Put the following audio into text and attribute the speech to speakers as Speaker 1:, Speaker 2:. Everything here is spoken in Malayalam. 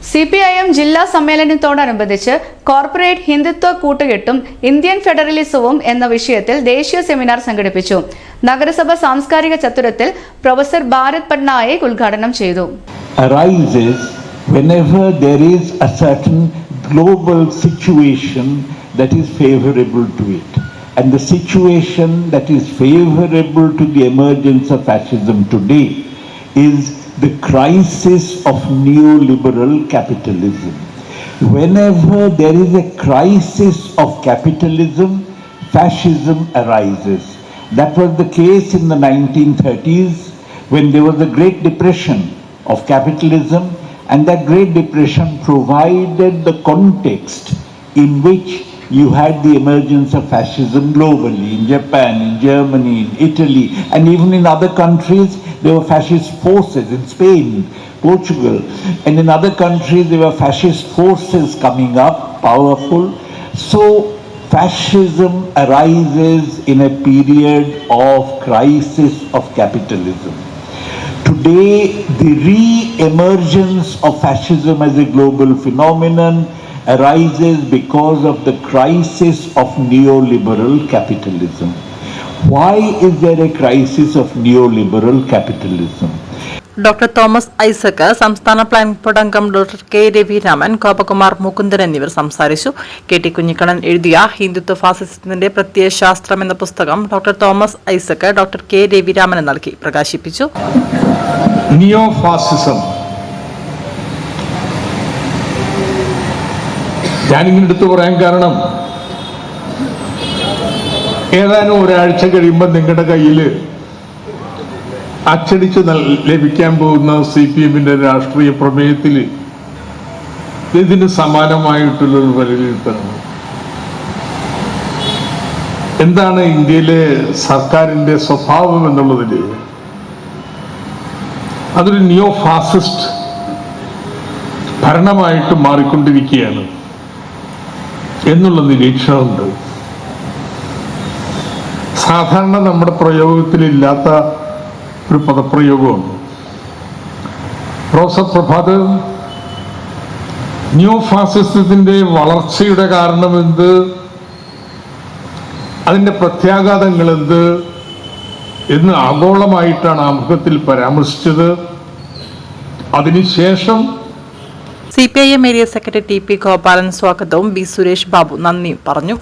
Speaker 1: സി പി ഐ എം ജില്ലാ സമ്മേളനത്തോടനുബന്ധിച്ച് കോർപ്പറേറ്റ് ഹിന്ദുത്വ കൂട്ടുകെട്ടും ഇന്ത്യൻ ഫെഡറലിസവും എന്ന വിഷയത്തിൽ ദേശീയ സെമിനാർ സംഘടിപ്പിച്ചു നഗരസഭ സാംസ്കാരിക ചത്തുരത്തിൽ പ്രൊഫസർ ഭാരത് പട്നായിക് ഉദ്ഘാടനം ചെയ്തു
Speaker 2: whenever there is a certain global situation that is favorable to it. And the situation that is favorable to the emergence of fascism today is the crisis of neoliberal capitalism. Whenever there is a crisis of capitalism, fascism arises. That was the case in the 1930s when there was a Great Depression of capitalism, and that Great Depression provided the context in which you had the emergence of fascism globally in Japan, in Germany, in Italy, and even in other countries. There were fascist forces in Spain, Portugal, and in other countries there were fascist forces coming up, powerful. So fascism arises in a period of crisis of capitalism. Today, the re-emergence of fascism as a global phenomenon arises because of the crisis of neoliberal capitalism. Why is there a crisis of neoliberal capitalism?
Speaker 3: Doctor Thomas Isaac സംസ്ഥാന പ്ലാനിംഗ് ബോർഡ് അംഗം ഡോക്ടർ കെ രവിരാമൻ ഗോപകുമാർ മുകുന്ദൻ എന്നിവർ സംസാരിച്ചു. കെ ടി കുഞ്ഞിക്കണ്ണൻ എഴുതിയ ഹിന്ദുത്വ ഫാസിസത്തിന്റെ പ്രത്യയശാസ്ത്രം എന്ന പുസ്തകം doctor Thomas Isaac doctor K രവിരാമന് നൽകി പ്രകാശിപ്പിച്ചു.
Speaker 4: നിയോ ഫാസിസം ഞാനിങ്ങനെ എടുത്തു പറയാൻ കാരണം ഏതാനും ഒരാഴ്ച കഴിയുമ്പോൾ നിങ്ങളുടെ കയ്യിൽ അച്ചടിച്ച് ലഭിക്കാൻ പോകുന്ന സി പി എമ്മിന്റെ രാഷ്ട്രീയ പ്രമേയത്തിൽ ഇതിന് സമാനമായിട്ടുള്ളൊരു വിലയിരുത്തലാണ് എന്താണ് ഇന്ത്യയിലെ സർക്കാരിന്റെ സ്വഭാവം എന്നുള്ളതിൽ അതൊരു നിയോ ഫാസിസ്റ്റ് ഭരണമായിട്ട് മാറിക്കൊണ്ടിരിക്കുകയാണ് എന്നുള്ള നിരീക്ഷണമുണ്ട്. സാധാരണ നമ്മുടെ പ്രയോഗത്തിലില്ലാത്ത ഒരു പദപ്രയോഗമുണ്ട് പ്രൊഫസർ പ്രഭാത് ന്യൂ ഫാസിസത്തിന്റെ വളർച്ചയുടെ കാരണം എന്ത് അതിന്റെ പ്രത്യാഘാതങ്ങൾ എന്ത് എന്ന് ആഗോളമായിട്ടാണ് ആമുഖത്തിൽ പരാമർശിച്ചത്. അതിനുശേഷം
Speaker 3: C P I M area secretary T P Gopalan സ്വാഗതവും ബി സുരേഷ് ബാബു നന്ദിയും പറഞ്ഞു.